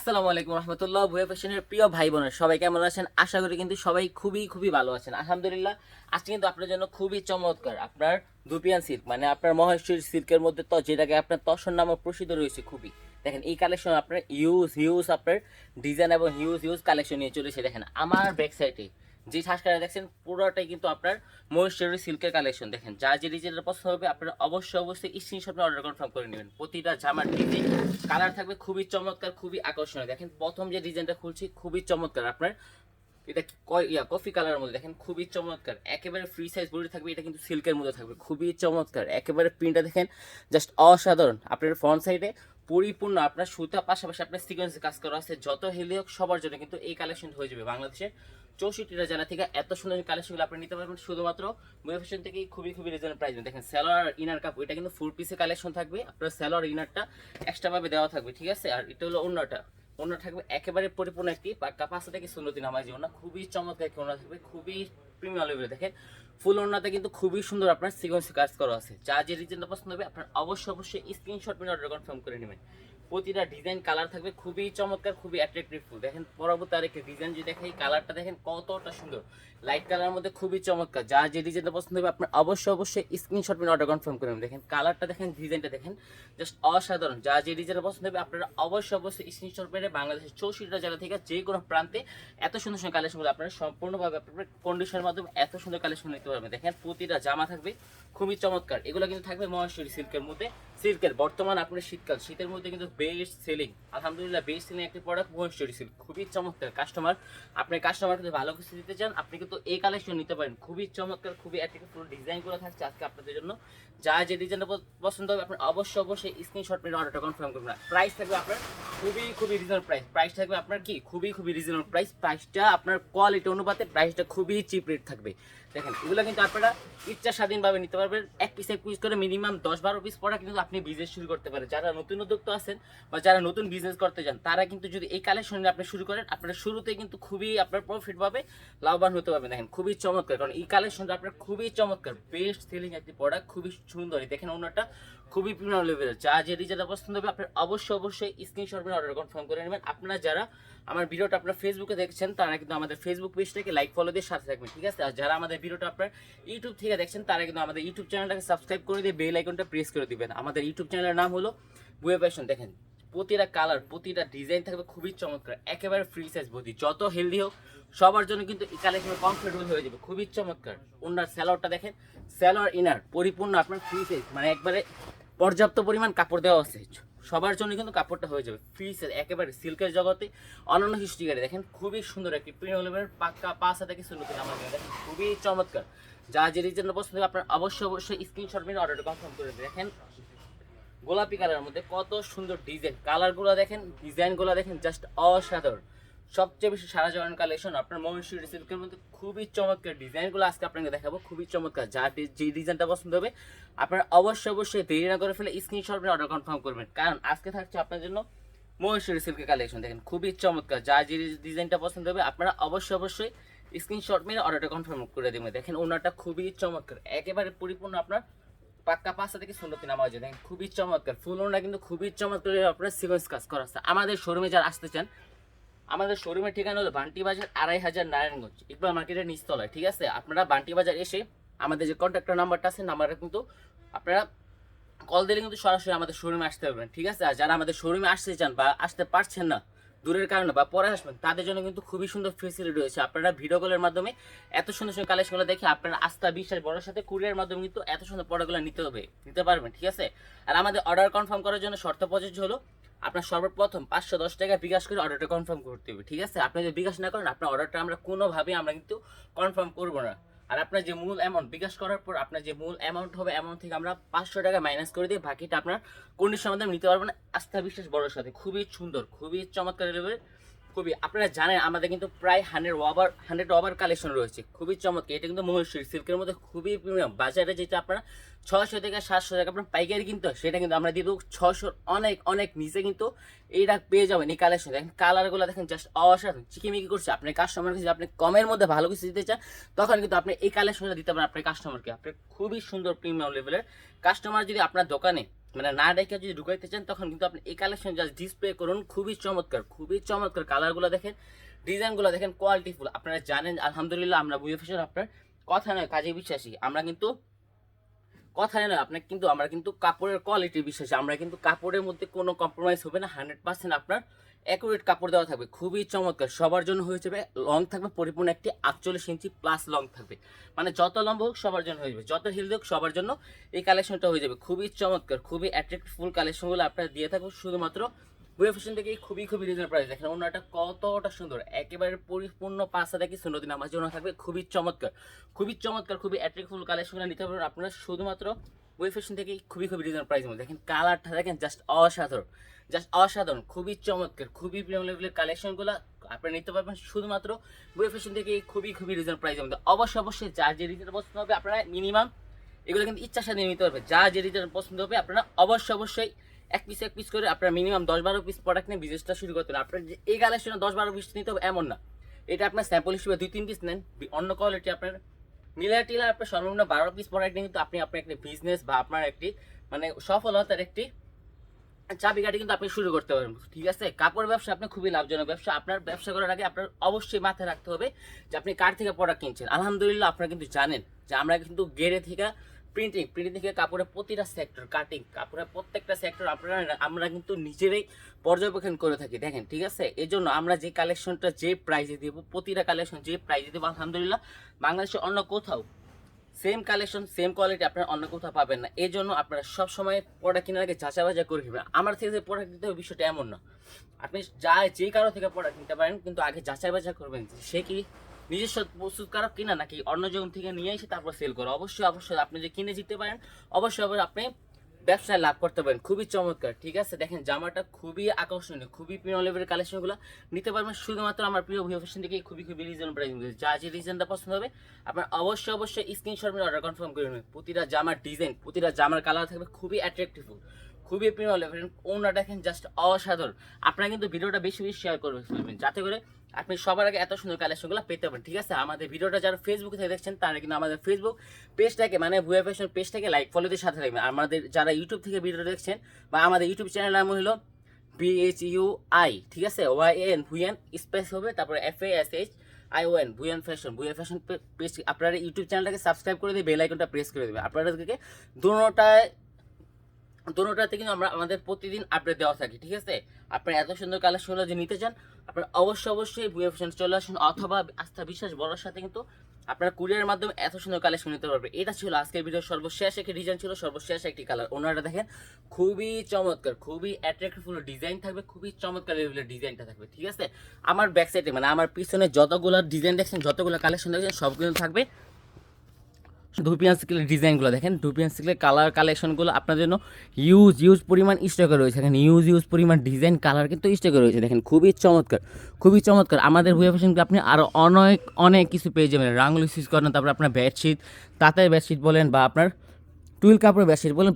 আসসালামু আলাইকুম রহমতুল্লাহ, ভুয়া ফ্যাশনের প্রিয় ভাই বোনের সবাই কেমন আছেন? আশা করি কিন্তু সবাই খুবই খুবই ভালো আছেন। আলহামদুলিল্লাহ, আজকে কিন্তু আপনার জন্য খুবই চমৎকার আপনার দুপিয়ান সিল্ক মানে আপনার মহেশ্বরী সিল্কের মধ্যে তো, যেটাকে আপনার তসর নামে প্রসিদ্ধ রয়েছে খুবই। দেখেন, এই কালেকশন আপনার ইউজ হিউজ আপনার ডিজাইন এবং হিউজ হিউজ কালেকশন নিয়ে চলেছে। দেখেন, আমার ব্যাক সাইডে যে শ্বাসকারা দেখছেন, পুরোটাই কিন্তু আপনার মহেশ্বরী সিল্কের কালেকশন দেখেন। যা যে ডিজাইনের পছন্দ হবে, আপনারা অবশ্যই অবশ্যই স্ক্রিনশট অর্ডার কনফার্ম করে নেবেন। প্রতিটা জামার ডিজাইন কালার থাকবে খুবই চমৎকার, খুবই আকর্ষণীয়। দেখেন, প্রথম যে ডিজাইনটা খুলছি, খুবই চমৎকার। আপনার এটা ইয়া কফি কালারের মধ্যে, দেখেন, খুবই চমৎকার। একেবারে ফ্রি সাইজ বডি থাকবে, এটা কিন্তু সিল্কের মধ্যে থাকবে, খুবই চমৎকার। একেবারে প্রিন্টটা দেখেন জাস্ট অসাধারণ। আপনার ফ্রন্ট সাইডে পরিপূর্ণ আপনার সুতা পাশাপাশি আপনার সিকোয়েন্সে কাজ করা আছে, যত হেলি হোক সবার জন্য কিন্তু এই কালেকশন হয়ে যাবে বাংলাদেশের চৌষট্টিটা জেলা থেকে এত সুন্দর কালেকশনগুলো আপনি নিতে পারবেন, শুধুমাত্র বই ফ্যাশন থেকেই খুবই খুবই রিজনেবল প্রাইস দেখেন স্যালোয়ার ইনার কাপ এটা কিন্তু ফুল পিসের কালেকশন থাকবে, আপনার স্যালোয়ার ইনারটা এক্সট্রা ভাবে দেওয়া থাকবে, ঠিক আছে? আর এটা হলো অন্যটা। অন্য থাকবে একেবারে পরিপূর্ণ একটি পাক্কা পাঁচটা থেকে দিন আমার জীবন খুবই চমৎকার একটি ওনা থাকবে, খুবই প্রিমিয়াম লেভেলে দেখেন, ফুল ওনাতে কিন্তু খুবই সুন্দর আপনার সিকোয়েন্সে কাজ করা আছে। যা যে ডিজাইনটা পছন্দ হবে, আপনার অবশ্যই অবশ্যই স্ক্রিনশট মেরে অর্ডার কনফার্ম করে নেবেন। প্রতিটা ডিজাইন কালার থাকবে খুবই চমৎকার, খুবই অ্যাট্রাকটিভ ফুল। দেখেন পরবর্তী আরেকটি ডিজাইন যদি দেখেন কালারটা দেখেন কতটা সুন্দর। লাইট কালারের মধ্যে খুবই চমৎকার। যা যে ডিজাইনটা পছন্দ হবে আপনার অবশ্যই অবশ্যই স্ক্রিনশট মেরে অর্ডার কনফার্ম করে দেখেন কালারটা দেখেন ডিজাইনটা দেখেন জাস্ট অসাধারণ। যা যে ডিজাইনটা পছন্দ হবে, আপনারা অবশ্যই অবশ্যই স্ক্রিনশট মেরে বাংলাদেশের চৌষট্টিটা জেলা থেকে যে কোনো প্রান্তে। এত সুন্দর সুন্দর কালেকশনগুলো আপনারা সম্পূর্ণভাবে আপনার কন্ডিশনের মাধ্যমে এত সুন্দর কালেকশন নিতে পারবেন। দেখেন প্রতিটা জামা থাকবে, খুবই চমৎকার। এগুলো কিন্তু থাকবে মহেশ্বরী সিল্কের মধ্যে। সিল্কের, বর্তমান আপনার শীতকাল, শীতের মধ্যে কিন্তু বেস্ট সেলিং আলহামদুলিল্লাহ বেস্ট সেলিং একটি প্রোডাক্ট মহেশ্বরী সিল্ক খুবই চমৎকার কাস্টমার আপনি কাস্টমার কিন্তু ভালো কিছু দিতে চান, আপনি কিন্তু এই কালেকশন নিতে পারেন, খুবই চমৎকার, খুবই অ্যাট্রাকটিভ ডিজাইনগুলো থাকছে আজকে আপনাদের জন্য, যা যে ডিজাইনটা পছন্দ হবে আপনার অবশ্যই অবশ্যই স্ক্রিনশট মেরে অর্ডারটা কনফার্ম করবেন প্রাইস থাকবে আপনার খুবই খুবই রিজনেবল প্রাইস প্রাইস থাকবে আপনার কি, খুবই খুবই রিজনেবল প্রাইস প্রাইসটা আপনার কোয়ালিটি অনুপাতে প্রাইসটা খুবই চিপ রেট থাকবে। দেখেন, এগুলো কিন্তু আপনারা ইচ্ছা স্বাধীনভাবে নিতে পারবেন। এক পিস এক পিস করে মিনিমাম দশ বারো পিস পড়া কিন্তু আপনি বিজনেস শুরু করতে পারেন। যারা নতুন উদ্যোক্তা আছেন বা যারা নতুন বিজনেস করতে চান তারা কিন্তু যদি এই কালেকশন আপনি শুরু করেন, আপনার শুরুতে কিন্তু খুবই আপনার প্রফিট পাবে, লাভবান হতে পারবেন। দেখেন, খুবই চমৎকার, কারণ এই কালেকশনটা আপনার খুবই চমৎকার। বেস্ট সেলিং একটি প্রোডাক্ট খুবই সুন্দর। দেখেন ওনারটা খুবই প্রিমিয়াম লেভেলের যা যে ডিজাইনটা পছন্দ হবে আপনার অবশ্যই অবশ্যই স্ক্রিনশট মেরে অর্ডার কনফার্ম করে নেবেন। আপনারা যারা আমার ভিডিওটা আপনার ফেসবুকে দেখছেন, তারা কিন্তু আমাদের ফেসবুক পেজটাকে লাইক ফলো দিয়ে সাথে থাকবেন, ঠিক আছে? আর যারা আমাদের ভিডিওটা আপনার ইউটিউব থেকে দেখছেন, তারা কিন্তু আমাদের ইউটিউব চ্যানেলটাকে সাবস্ক্রাইব করে দিয়ে বেল আইকনটা প্রেস করে দিবেন। আমাদের ইউটিউব চ্যানেলের নাম হলো বুয়ে ফ্যাশন দেখেন, প্রতিটা কালার প্রতিটা ডিজাইন থাকবে খুবই চমৎকার, একেবারে ফ্রি সাইজ বডি যত হেলদি হোক, সবার জন্য কিন্তু এই কালেকশন কমফোর্টেবল হয়ে যাবে, খুবই চমৎকার। ওনার স্যালোয়ারটা দেখেন স্যালোয়ার ইনার পরিপূর্ণ আপনার ফ্রি সাইজ মানে একবারে পর্যাপ্ত পরিমাণ কাপড় দেওয়া আছে সবার জন্য কিন্তু কাপড়টা হয়ে যাবে। ফ্রি সাইজ একেবারে সিল্কের জগতে অনন্য হিস্ট্রিকারে দেখেন, খুবই সুন্দর একটি প্রিমিয়াম লেভেলের পাক্কা পাঁচ থেকে শুরু করে আমাদের দেখেন। খুবই চমৎকার। যা যে ডিজাইন পছন্দ আপনার অবশ্যই অবশ্যই স্ক্রিনশট মেরে অর্ডারটা কনফার্ম করে দেখেন, গোলাপি কালারের মধ্যে কত সুন্দর ডিজাইন কালারগুলো দেখেন ডিজাইনগুলো দেখেন জাস্ট অসাধারণ। সবচেয়ে বেশি সারা জয়েন কালেকশন আপনার মহেশ্বরী সিল্কের মধ্যে খুবই চমৎকার ডিজাইনগুলো আজকে আপনাকে দেখাবো, খুবই চমৎকার। যা যে ডিজাইনটা পছন্দ হবে, আপনার অবশ্যই অবশ্যই দেরি না করে ফেলে স্ক্রিনশট নিয়ে অর্ডার কনফার্ম করবেন। কারণ আজকে থাকছে আপনার জন্য মহেশ্বরী সিল্কের কালেকশন দেখেন, খুবই চমৎকার। যা যে ডিজাইনটা পছন্দ হবে, আপনারা অবশ্যই অবশ্যই স্ক্রিনশট মেরে অর্ডারটা কনফার্ম করে দেবেন। দেখেন ওনারটা খুবই চমৎকার। একেবারে পরিপূর্ণ আপনার পাক্কা পাঁচটা থেকে সুন্দরতি নামা হয়েছে দেখেন, খুবই চমৎকার। ফুল ওনা কিন্তু খুবই চমৎকার। আপনার সিকোয়েন্স কাজ করা আমাদের শোরুমে যারা আসতে চান আমাদের শোরুমের ঠিকানা হলো বান্টি বাজার আড়াই হাজার নারায়ণগঞ্জ। ইকবাল মার্কেটের নিচতলায়, ঠিক আছে? আপনারা বান্টি বাজার এসে আমাদের যে কন্ট্যাক্টর নাম্বারটা আছে নাম্বারটা কিন্তু আপনারা কল দিলে কিন্তু সরাসরি আমাদের শোরুমে আসতে পারবেন, ঠিক আছে? আর যারা আমাদের শোরুমে আসতে চান বা আসতে পারছেন না, দূরের কারণে বা পরে আসবেন, তাদের জন্য কিন্তু খুবই সুন্দর ফেসিলিটি রয়েছে। আপনারা ভিডিও কলের মাধ্যমে এত সুন্দর সুন্দর কালেকশনগুলো দেখে আপনারা আস্থা বিশ্বাস বড় সাথে কুরিয়ার মাধ্যমে কিন্তু এত সুন্দর প্রোডাক্টগুলো নিতে হবে, নিতে পারবেন, ঠিক আছে? আর আমাদের অর্ডার কনফার্ম করার জন্য শর্ত প্রযোজ্য হলো আপনার সর্বপ্রথম পাঁচশো দশ টাকা বিকাশ করে অর্ডারটা কনফার্ম করতে হবে, ঠিক আছে? আপনি যদি বিকাশ না করেন, আপনার অর্ডারটা আমরা কোনোভাবেই আমরা কিন্তু কনফার্ম করব না। আর আপনার যে মূল অ্যামাউন্ট বিকাশ করার পর আপনার যে মূল অ্যামাউন্ট হবে অ্যামাউন্ট থেকে আমরা পাঁচশো টাকা মাইনাস করে দিয়ে বাকিটা আপনার কন্ডিশন আমাদের নিতে পারবেন আস্থা বিশ্বাস বড়োর সাথে, খুবই সুন্দর, খুবই চমৎকার খুবই, আপনারা জানেন আমাদের কিন্তু প্রায় hundred over hundred over collection রয়েছে। খুবই চমৎকার, এটা কিন্তু মহেশ্বরী সিল্কের মধ্যে খুবই প্রিমিয়াম বাজারে যেটা আপনারা ছশো থেকে সাতশো টাকা আপনার পাইকারি কিন্তু সেটা কিন্তু আমরা দিয়ে দেবো। ছশোর অনেক অনেক নিচে কিন্তু এইটা পেয়ে যাবেন এই কালেকশন। দেখেন কালারগুলো দেখেন জাস্ট অসাধারণ। চিকিমিকি করছে, আপনি কাস্টমারকে যদি আপনি কমের মধ্যে ভালো কিছু দিতে চান, তখন কিন্তু আপনি এই কালেকশনটা দিতে পারেন আপনার কাস্টমারকে আপনি খুবই সুন্দর প্রিমিয়াম লেভেলের কাস্টমার যদি আপনার দোকানে মানে না রেখে যদি ঢুকাইতে চান, তখন কিন্তু আপনি এই কালেকশন জাস্ট ডিসপ্লে করুন। খুবই চমৎকার খুবই চমৎকার কালারগুলো দেখেন ডিজাইনগুলো দেখেন কোয়ালিটিফুল আপনারা জানেন, আলহামদুলিল্লাহ, আমরা বুয়ে ফেসার আপনার কথা নয়, কাজে বিশ্বাসী। আমরা কিন্তু কথা নয় আপনার কিন্তু, আমরা কিন্তু কাপড়ের কোয়ালিটি বিশ্বাসী। আমরা কিন্তু কাপড়ের মধ্যে কোনো কম্প্রোমাইজ হবে না হান্ড্রেড পার্সেন্ট আপনার অ্যাকুরেট কাপড় দেওয়া থাকবে, খুবই চমৎকার। সবার জন্য হয়ে যাবে লং থাকবে, পরিপূর্ণ একটি আটচল্লিশ ইঞ্চি প্লাস লং থাকবে। মানে যত লম্বা হোক, সবার জন্য হয়ে যাবে। যত হিল হোক, সবার জন্য এই কালেকশনটা হয়ে যাবে। খুবই চমৎকার, খুবই অ্যাট্রাক্টিভ কালেকশনগুলো আপনারা দিয়ে থাকব শুধুমাত্র বুয়ে ফ্যাশন থেকে খুবই খুবই রিজনেবল প্রাইস দেখেন, ওনাটা কতটা সুন্দর। একেবারে পরিপূর্ণ পাঁচটা দেখি সুন্দর দিন আমার জন্য থাকবে। খুবই চমৎকার খুবই চমৎকার, খুবই অ্যাট্রাক্টিভ কালেকশনগুলো নিতে পারবেন আপনারা। শুধুমাত্র বুয়ে ফ্যাশন থেকে খুবই খুবই রিজনেবল প্রাইস দেখেন কালারটা দেখেন জাস্ট অসাধারণ। জাস্ট অসাধারণ, খুবই চমৎকার, খুবই প্রিমিয়াম লেভেলের কালেকশনগুলো আপনারা নিতে পারবেন শুধুমাত্র বুয়ে ফ্যাশন থেকে খুবই খুবই রিজনেবল প্রাইসের মধ্যে। অবশ্যই অবশ্যই যার যে রিজনেবল পছন্দ হবে আপনারা মিনিমাম এগুলো কিন্তু ইচ্ছার সাথে নিতে পারবে যা যে রিজনেবল পছন্দ হবে আপনারা অবশ্যই অবশ্যই এক পিস এক পিস করে আপনারা মিনিমাম দশ বারো পিস প্রোডাক্ট নিয়ে বিজনেসটা শুরু করতে হবে আপনার যে এই কালেকশনে দশ বারো পিস নিতে হবে এমন না। এটা আপনার স্যাম্পল হিসেবে দুই, তিন পিস নেন অন্য কোয়ালিটি আপনার মিলার টিলার আপনার সর্বনিম্ন বারো পিস প্রোডাক্ট নিয়ে কিন্তু আপনি আপনার একটি বিজনেস বা আপনার একটি মানে সফলতার একটি চাবিকাঠি কিন্তু আপনি শুরু করতে পারেন ঠিক আছে? কাপড় ব্যবসা আপনি খুবই লাভজনক ব্যবসা। আপনার ব্যবসা করার আগে আপনার অবশ্যই মাথায় রাখতে হবে যে আপনি কার থেকে প্রোডাক্ট কিনছেন। আলহামদুলিল্লাহ, আপনারা কিন্তু জানেন যে আমরা কিন্তু গেরে থেকে প্রিন্টিং প্রিন্টিং থেকে কাপড়ের প্রতিটা সেক্টর কাটিং কাপড়ের প্রত্যেকটা সেক্টর আপনারা, আমরা কিন্তু নিজেরাই পর্যবেক্ষণ করে থাকি, দেখেন, ঠিক আছে? এই জন্য আমরা যে কালেকশনটা যে প্রাইজে দেবো, প্রতিটা কালেকশন যে প্রাইজে দেবো, আলহামদুলিল্লাহ বাংলাদেশে অন্য কোথাও সেম কালেকশন সেম কোয়ালিটি আপনারা অন্য কোথাও পাবেন না। এই জন্য আপনারা সবসময় প্রোডাক্ট কেনার আগে যাচাই বাজা করে নেবেন আমার থেকে যে প্রোডাক্ট দিতে হবে বিষয়টা এমন না। আপনি যা যে কারও থেকে প্রোডাক্ট কিনতে পারেন, কিন্তু আগে যাচাই বাজা করবেন সে কি নিজস্ব প্রস্তুত প্রস্তুতকারক কিনা নাকি অন্য জন থেকে নিয়ে এসে তারপর সেল করে। অবশ্যই অবশ্যই আপনি যে কিনে জিততে পারেন, অবশ্যই অবশ্যই আপনি ব্যবসায় লাভ করতে পারেন। খুবই চমৎকার, ঠিক আছে? দেখেন, জামাটা খুবই আকর্ষণীয়, খুবই প্রিয় লেভেলের কালেকশনগুলো নিতে পারবেন। শুধুমাত্র আমার প্রিয় ভিও ফ্যাশন থেকে খুবই খুবই রিজন প্রাইস যা যে রিজনটা পছন্দ হবে, আপনার অবশ্যই অবশ্যই স্ক্রিনশট নিয়ে অর্ডার কনফার্ম করে নেবেন। প্রতিটা জামার ডিজাইন প্রতিটা জামার কালার থাকবে খুবই অ্যাট্রাকটিভ খুবই প্রিয় লেভেল ওনার দেখেন জাস্ট অসাধারণ। আপনারা কিন্তু ভিডিওটা বেশি বেশি শেয়ার করে ফেলবেন যাতে করে আপনি সবার আগে এত সুন্দর কালেকশনগুলো পেতে পারেন, ঠিক আছে? আমাদের ভিডিওটা যারা ফেসবুকে থেকে দেখছেন, তারা কিন্তু আমাদের ফেসবুক পেজটাকে মানে ভুয়া ফ্যাশন পেজটাকে লাইক ফলোদের সাথে রাখবেন আমাদের যারা ইউটিউব থেকে ভিডিও দেখছেন বা আমাদের ইউটিউব চ্যানেল নাম হলো বিএইচ ইউ আই ঠিক আছে? ওয়াই এন ভুয়ান স্পেস হবে, তারপরে F A S H I O N Bhuyan fashion Bhuyan fashion page আপনারা ইউটিউব চ্যানেলটাকে সাবস্ক্রাইব করে দিয়ে বেল আইকনটা প্রেস করে দেবে আপনাদেরকে দুটোটায় দুটোটাতে কিন্তু আমরা আমাদের প্রতিদিন আপডেট দেওয়া থাকি, ঠিক আছে? আপনার এত সুন্দর কালেকশনগুলো যে নিতে চান, আপনার অবশ্যই অবশ্যই বুয়ে ফ্যাশন চলে আসুন অথবা আস্থা বিশ্বাস বড়ার সাথে কিন্তু আপনার কুরিয়ারের মাধ্যমে এত সুন্দর কালেকশন নিতে পারবে এটা ছিল আজকের ভিডিওর সর্বশেষ একটি ডিজাইন ছিল, সর্বশেষ একটি কালার ওনারা দেখেন, খুবই চমৎকার, খুবই অ্যাট্রাক্টিভ ডিজাইন থাকবে, খুবই চমৎকার লেভেলের ডিজাইনটা থাকবে, ঠিক আছে? আমার ব্যাক সাইডে মানে আমার পিছনে যতগুলো ডিজাইন দেখছেন, যতগুলো কালেকশন দেখছেন, সবগুলো থাকবে। ধুপিয়ান স্কিলের ডিজাইনগুলো দেখেন, ধুপিয়ান স্কিলের কালার কালেকশনগুলো আপনার জন্য ইউজ ইউজ পরিমাণ স্টকে রয়েছে। দেখেন ইউজ ইউজ পরিমাণ ডিজাইন কালার কিন্তু স্টকে রয়েছে। দেখেন, খুবই চমৎকার খুবই চমৎকার। আমাদের ভুয়া ফ্যাশনকে আপনি আরও অনেক অনেক কিছু পেয়ে যাবেন। রাঙ্গুলি সিজ করেন, তারপর আপনার বেডশিট তাঁতের বেডশিট বলেন বা আপনার টুইল কাপড়ের বেডশিট বলেন